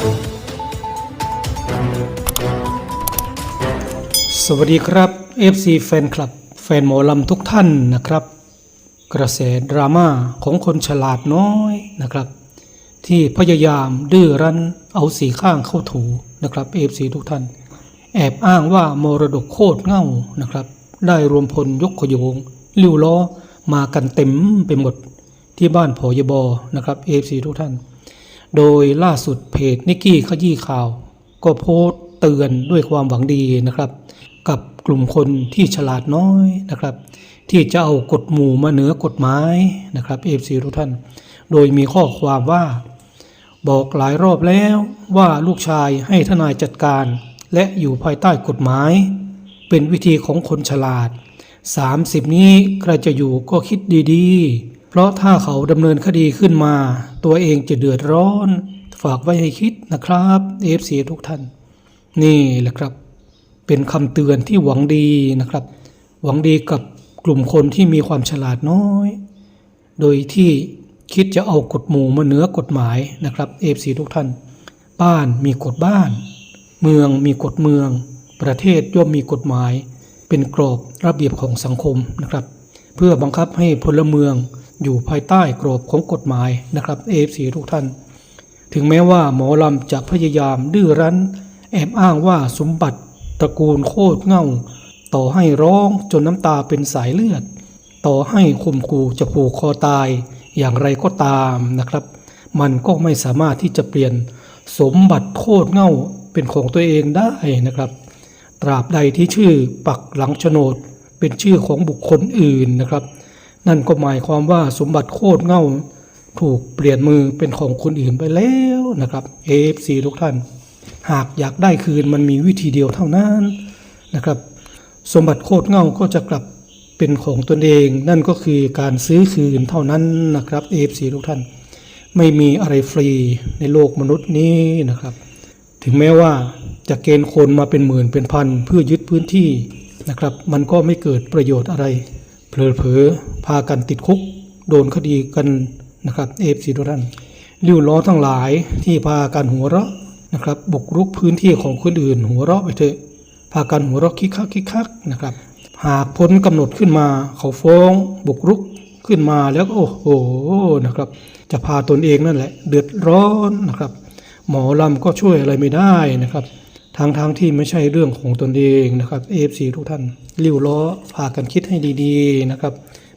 สวัสดีครับ FC แฟนคลับ แฟนหมอลำทุกท่านนะครับ กระแสดราม่าของคนฉลาดน้อยนะครับ ที่พยายามดื้อรั้นเอาสีข้างเข้าถูนะครับ FC ทุกท่าน แอบอ้างว่ามรดกโคตรเง่านะครับ ได้รวมพลยกขยงลิ้วล้อมากันเต็มไปหมดที่บ้านพอยบอนะครับ FC ทุกท่าน โดยล่าสุดเพจนิกกี้ขยี้ข่าว ก็โพสต์เตือนด้วยความหวังดีนะครับ กับกลุ่มคนที่ฉลาดน้อยนะครับ ที่จะเอากฎหมู่มาเหนือกฎหมายนะครับเอฟซีทุกท่าน โดยมีข้อความว่า บอกหลายรอบแล้วว่าลูกชายให้ทนายจัดการ และอยู่ภายใต้กฎหมาย เป็นวิธีของคนฉลาด 30 นี้ใครจะอยู่ก็คิดดีๆ เพราะถ้าเขาดำเนินคดีขึ้นมา ตัวเองจะเดือดร้อน ฝากไว้ให้คิดนะครับเอฟซีทุกท่าน นี่แหละครับ เป็นคำเตือนที่หวังดีนะครับ หวังดีกับกลุ่มคนที่มีความฉลาดน้อย โดยที่คิดจะเอากฎหมู่มาเหนือกฎหมายนะครับเอฟซีทุกท่าน บ้านมีกฎบ้าน เมืองมีกฎเมือง ประเทศย่อมมีกฎหมาย เป็นกรอบระเบียบของสังคมนะครับ เพื่อบังคับให้พลเมือง อยู่ภายใต้กรอบของกฎหมายนะครับเอฟซีทุกท่าน ถึงแม้ว่าหมอลำจะพยายามดื้อรั้น แอบอ้างว่าสมบัติตระกูลโคตรเง่า ต่อให้ร้องจนน้ำตาเป็นสายเลือด ต่อให้ข่มขู่จะผูกคอตายอย่างไรก็ตามนะครับ มันก็ไม่สามารถที่จะเปลี่ยนสมบัติโคตรเง่าเป็นของตัวเองได้นะครับ ตราบใดที่ชื่อปักหลังโฉนดเป็นชื่อของบุคคลอื่นนะครับ นั่นก็หมายความว่าสมบัติโคตรเง่าถูกเปลี่ยนมือเป็นของคนอื่นไปแล้วนะครับ AFC ทุกท่าน หากอยากได้คืนมันมีวิธีเดียวเท่านั้นนะครับ สมบัติโคตรเง่าก็จะกลับเป็นของตนเอง นั่นก็คือการซื้อคืนเท่านั้นนะครับ AFC ทุกท่าน ไม่มีอะไรฟรีในโลกมนุษย์นี้นะครับ ถึงแม้ว่าจะเกณฑ์คนมาเป็นหมื่นเป็นพันเพื่อยึดพื้นที่นะครับ มันก็ไม่เกิดประโยชน์อะไร เผลอๆพากันติดคุก โดนคดีกันนะครับเอฟซีทุกท่านริ้วล้อทั้งหลายที่พากันหัวเราะนะครับ บุกรุกพื้นที่ของคนอื่น หัวเราะไปเถอะพากันหัวเราะคิกคักคิกคักนะครับ หากพ้นกำหนดขึ้นมา เขาฟ้อง บุกรุกขึ้นมาแล้วก็โอ้โหนะครับ จะพาตนเองนั่นแหละ เดือดร้อนนะครับ หมอลำก็ช่วยอะไรไม่ได้นะครับ ทางทางที่ไม่ใช่เรื่องของตนเองนะครับเอฟซีทุกท่านริ้วล้อพากันคิดให้ดีๆนะครับ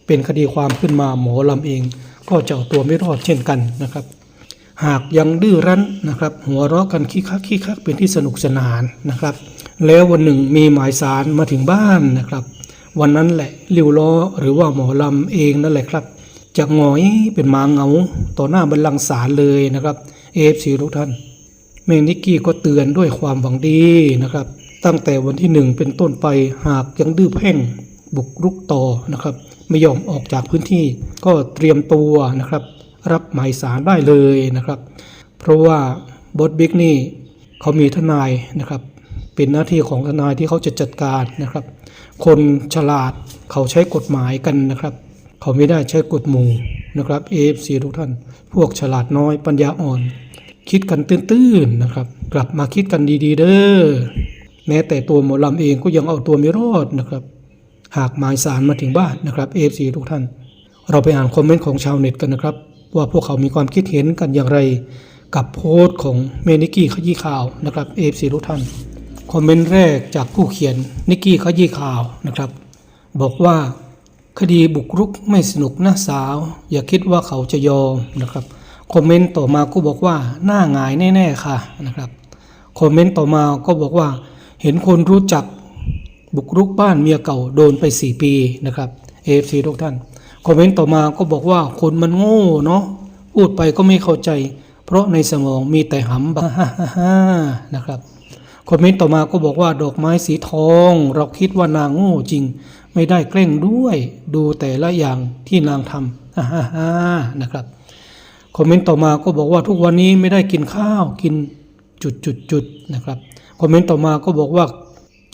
เป็นคดีความขึ้นมาหมอลำเอง ก็จะเอาตัวไม่รอดเช่นกันนะครับ หากยังดื้อรั้นนะครับ หัวเราะกันคิกคักคิกคักเป็นที่สนุกสนานนะครับ แล้ววันหนึ่งมีหมายสารมาถึงบ้านนะครับ วันนั้นแหละริ้วล้อหรือว่าหมอลำเองนั่นแหละครับจะงอยเป็นหมาเหงาต่อหน้าบัลลังก์ศาลเลยนะครับเอฟซีทุกท่าน เมนิกกี้ก็เตือนด้วยความหวังดีนะครับ ตั้งแต่วันที่หนึ่งเป็นต้นไปหากยังดื้อเพ่งบุกรุกต่อนะครับ ไม่ยอมออกจากพื้นที่ก็เตรียมตัวนะครับ รับหมายสารได้เลยนะครับ เพราะว่าบอสบิ๊กนี่เขามีทนายนะครับ เป็นหน้าที่ของทนายที่เขาจะจัดการนะครับ คนฉลาดเขาใช้กฎหมายกันนะครับ เขาไม่ได้ใช้กฎหมู่นะครับ AFC ทุกท่าน พวกฉลาดน้อยปัญญาอ่อน คิดกันตื้นๆนะครับ กลับมาคิดกันดีๆ เด้อแม้แต่ตัวหมอลำเองก็ยังเอาตัวไม่รอดนะครับ หากหมายสารมาถึงบ้านนะครับ AFC ทุกท่าน เราไปอ่านคอมเมนต์ของชาวเน็ตกันนะครับ ว่าพวกเขามีความคิดเห็นกันอย่างไร กับโพสต์ของเมนิกี้ขยี้ข่าวนะครับ AFC ทุกท่านคอมเมนต์แรกจากผู้เขียนนิกกี้ขยี้ข่าวนะครับ บอกว่าคดีบุกรุกไม่สนุกนะสาว อย่าคิดว่าเขาจะยอมนะครับ คอมเมนต์ต่อมาก็บอกว่าหน้าหงายแน่ๆค่ะนะครับคอมเมนต์ต่อมาก็บอกว่า เห็นคนรู้จักบุกรุกบ้านเมียเก่าโดนไป 4 ปีนะครับ AFC ทุกท่านคอมเมนต์ต่อมาก็บอกว่าคนมันโง่เนาะพูดไปก็ไม่เข้าใจ เพราะในสมองมีแต่หำบ้าฮ่านะครับคอมเมนต์ต่อมาก็บอกว่าดอกไม้สีทอง เราคิดว่านางโง่จริง ไม่ได้แกล้งด้วย ดูแต่ละอย่างที่นางทำฮ่าฮ่านะครับ คอมเมนต์ต่อมาก็บอกว่าทุกวันนี้ไม่ได้กินข้าวกินจุดจุดจุดๆนะครับคอมเมนต์ต่อมาก็บอกว่า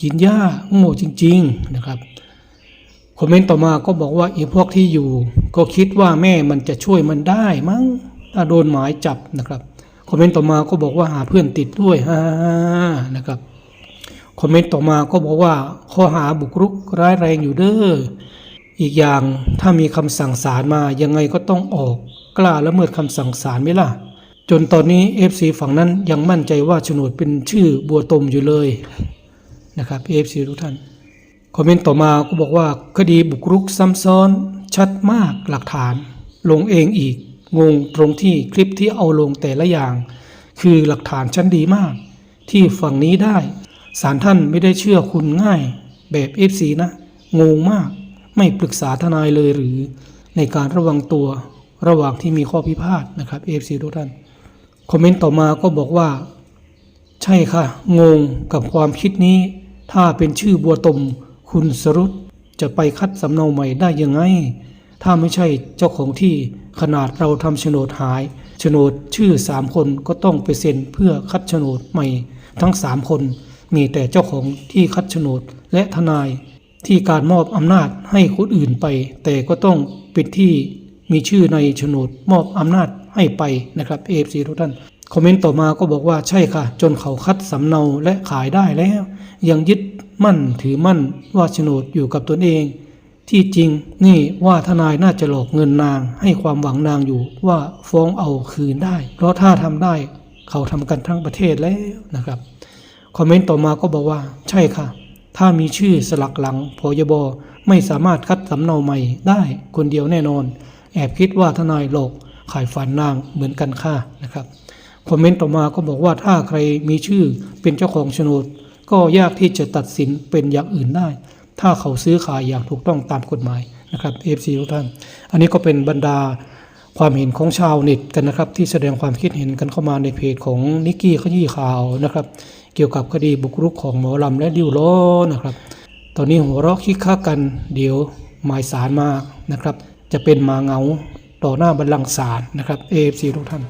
กินหญ้าโง่จริง ๆนะครับคอมเมนต์ต่อมาก็บอกว่าอีพวกที่อยู่ ก็คิดว่าแม่มันจะช่วยมันได้มั้งถ้าโดนหมายจับนะครับคอมเมนต์ต่อมาก็บอกว่าหาเพื่อนติดด้วยฮ่านะครับคอมเมนต์ต่อมาก็บอกว่าข้อหาบุกรุกร้ายแรงอยู่เด้ออีกอย่างถ้ามีคำสั่งศาลมายังไงก็ต้องออก กล้าละเมิดคำสั่งศาลไหมล่ะ จนตอนนี้ FC ฝั่งนั้นยังมั่นใจว่าโฉนดเป็นชื่อบัวตมอยู่เลยนะครับ FC ทุกท่าน คอมเมนต์ต่อมาก็บอกว่าคดีบุกรุกซ้ำซ้อน ชัดมากหลักฐาน ลงเองอีก งงตรงที่คลิปที่เอาลงแต่ละอย่าง คือหลักฐานชั้นดีมาก ที่ฝั่งนี้ได้ศาลท่านไม่ได้เชื่อคุณง่าย แบบ FC นะงงมากไม่ปรึกษาทนายเลยหรือในการระวังตัว ระหว่างที่มีข้อพิพาทนะครับ FC ทุกท่านคอมเมนต์ต่อมาก็บอกว่า ใช่ค่ะ งงกับความคิดนี้ ถ้าเป็นชื่อบัวตม คุณสรุตจะไปคัดสำเนาใหม่ได้ยังไง ถ้าไม่ใช่เจ้าของที่ขนาดเราทำโฉนดหายโฉนดชื่อสามคนก็ต้องไปเซ็นเพื่อคัดโฉนดใหม่ ทั้งสามคน มีแต่เจ้าของที่คัดโฉนดและทนายที่การมอบอำนาจให้คนอื่นไป แต่ก็ต้องปิดที่ มีชื่อในโฉนดมอบอำนาจให้ไปนะครับเอฟซีทุกท่านคอมเมนต์ต่อมาก็บอกว่าใช่ค่ะ จนเขาคัดสำเนาและขายได้แล้ว ยังยึดมั่นถือมั่นว่าโฉนดอยู่กับตนเอง ที่จริงนี่ว่าทนายน่าจะหลอกเงินนาง ให้ความหวังนางอยู่ว่าฟ้องเอาคืนได้ เพราะถ้าทำได้เขาทำกันทั้งประเทศแล้วนะครับคอมเมนต์ต่อมาก็บอกว่าใช่ค่ะ ถ้ามีชื่อสลักหลังพยบไม่สามารถคัดสำเนาใหม่ได้คนเดียวแน่นอน แอบคิดว่าทนายหลอกขายฝันนางเหมือนกันค่ะนะครับคอมเมนต์ต่อมาก็บอกว่าถ้าใครมีชื่อเป็นเจ้าของโฉนด ก็ยากที่จะตัดสินเป็นอย่างอื่นได้ ถ้าเขาซื้อขายอย่างถูกต้องตามกฎหมายนะครับ FC ทุกท่าน อันนี้ก็เป็นบรรดาความเห็นของชาวเน็ตกันนะครับ ที่แสดงความคิดเห็นกันเข้ามาในเพจของนิกกี้ขยี้ข่าวนะครับ เกี่ยวกับคดีบุกรุกของหมอลำและดิวโลนะครับ ตอนนี้หัวเราะคิกคักกันเดี๋ยวหมายสารมานะครับ จะเป็นมาเงาต่อหน้าบัลลังก์ศาลนะครับ AFC ทุกท่าน